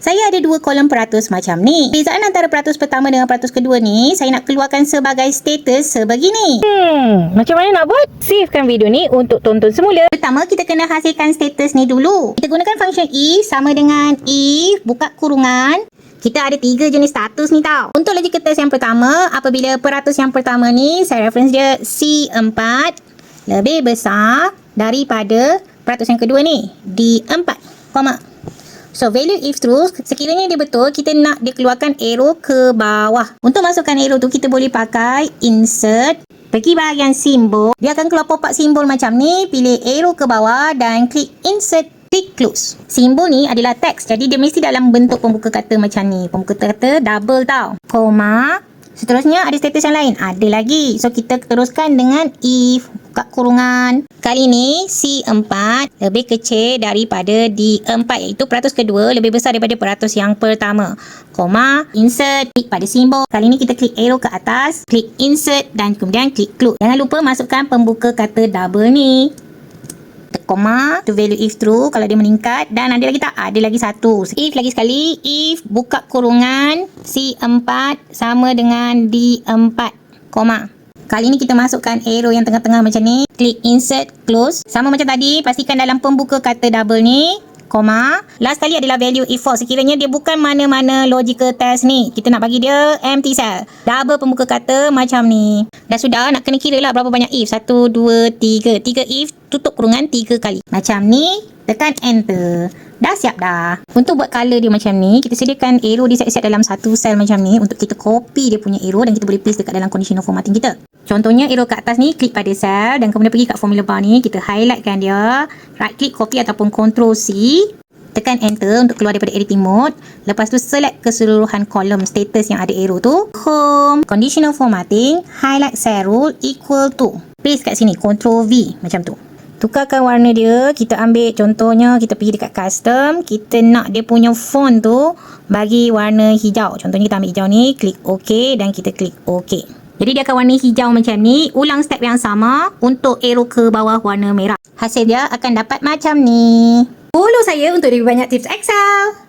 Saya ada dua kolom peratus macam ni. Perbezaan antara peratus pertama dengan peratus kedua ni, saya nak keluarkan sebagai status sebegini. Hmm, macam mana nak buat? Savekan video ni untuk tonton semula. Pertama, kita kena hasilkan status ni dulu. Kita gunakan function if sama dengan if buka kurungan. Kita ada tiga jenis status ni tau. Untuk logical test yang pertama, apabila peratus yang pertama ni, saya reference dia C4 lebih besar daripada peratus yang kedua ni, D4, koma. So, value if true, sekiranya dia betul, kita nak dia keluarkan arrow ke bawah. Untuk masukkan arrow tu, kita boleh pakai insert Pergi bahagian simbol, dia akan keluar pop-up simbol macam ni, pilih arrow ke bawah dan klik insert, klik close. Simbol ni adalah teks, jadi dia mesti dalam bentuk pembuka kata macam ni. Pembuka kata double tau. Koma. Seterusnya ada status yang lain. Ada lagi. So kita teruskan dengan if buka kurungan. Kali ni C4 lebih kecil daripada D4 iaitu peratus kedua lebih besar daripada peratus yang pertama. Koma, insert, klik pada simbol. Kali ni kita klik arrow ke atas, klik insert dan kemudian klik close. Jangan lupa masukkan pembuka kata double ni. Koma to value if true kalau dia meningkat dan ada lagi tak? Ada lagi satu. If lagi sekali, if buka kurungan C4 sama dengan D4, koma. Kali ni kita masukkan arrow yang tengah-tengah macam ni. Klik insert, close. Sama macam tadi, pastikan dalam pembuka kata double ni, koma. Last kali adalah value false. Sekiranya dia bukan mana-mana logical test ni. Kita nak bagi dia empty cell. Double pembuka kata macam ni. Dah sudah, nak kena kira lah berapa banyak if. Satu, dua, tiga. Tiga if, tutup kurungan tiga kali. Macam ni, tekan enter. Dah siap dah. Untuk buat color dia macam ni, kita sediakan arrow dia siap-siap dalam satu cell macam ni untuk kita copy dia punya arrow dan kita boleh paste dekat dalam conditional formatting kita. Contohnya arrow kat atas ni, klik pada cell dan kemudian pergi kat formula bar ni, kita highlightkan dia, right click copy ataupun control C, tekan enter untuk keluar daripada editing mode. Lepas tu select keseluruhan kolom status yang ada arrow tu. Home, conditional formatting, highlight cell rule equal to. Paste kat sini, control V macam tu. Tukarkan warna dia, kita ambil contohnya kita pergi dekat custom, kita nak dia punya font tu bagi warna hijau. Contohnya kita ambil hijau ni, klik OK dan kita klik OK. Jadi dia akan warna hijau macam ni, ulang step yang sama untuk arrow ke bawah warna merah. Hasil dia akan dapat macam ni. Follow saya untuk lebih banyak tips Excel.